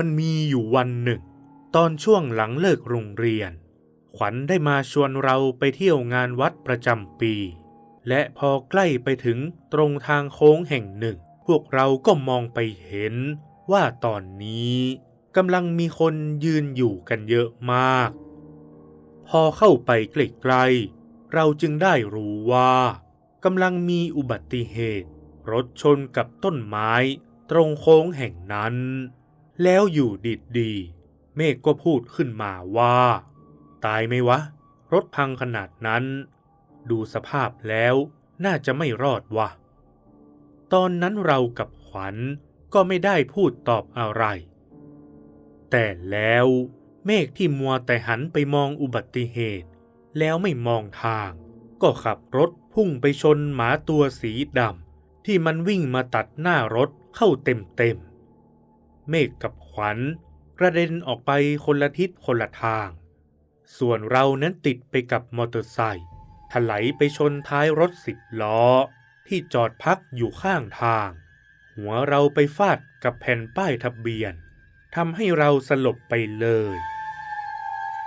มันมีอยู่วันหนึ่ง ตอนช่วงหลังเลิกโรงเรียน ขวัญได้มาชวนเราไปเที่ยวงานวัดประจำปี และพอใกล้ไปถึงตรงทางโค้งแห่งหนึ่ง พวกเราก็มองไปเห็นว่าตอนนี้กำลังมีคนยืนอยู่กันเยอะมาก พอเข้าไปใกล้ๆเราจึงได้รู้ว่ากำลังมีอุบัติเหตุ รถชนกับต้นไม้ ตรงโค้งแห่งนั้น แล้วอยู่ดีๆเมฆก็พูดขึ้นมาว่า ตายไหมวะ รถพังขนาดนั้น ดูสภาพแล้วน่าจะไม่รอดวะตอนนั้นเรากับขวัญก็ไม่ได้พูดตอบอะไร แต่แล้วเมฆที่มัวแต่หันไปมองอุบัติเหตุ แล้วไม่มองทาง ก็ขับรถพุ่งไปชนหมาตัวสีดำที่มันวิ่งมาตัดหน้ารถเข้าเต็มๆ เมฆกับขวัญกระเด็นออกไปคนละทิศคนละทาง ส่วนเรานั้นติดไปกับมอเตอร์ไซค์ถลายไปชนท้ายรถสิบล้อ ที่จอดพักอยู่ข้างทาง หัวเราไปฟาดกับแผ่นป้ายทะเบียนทำให้เราสลบไปเลย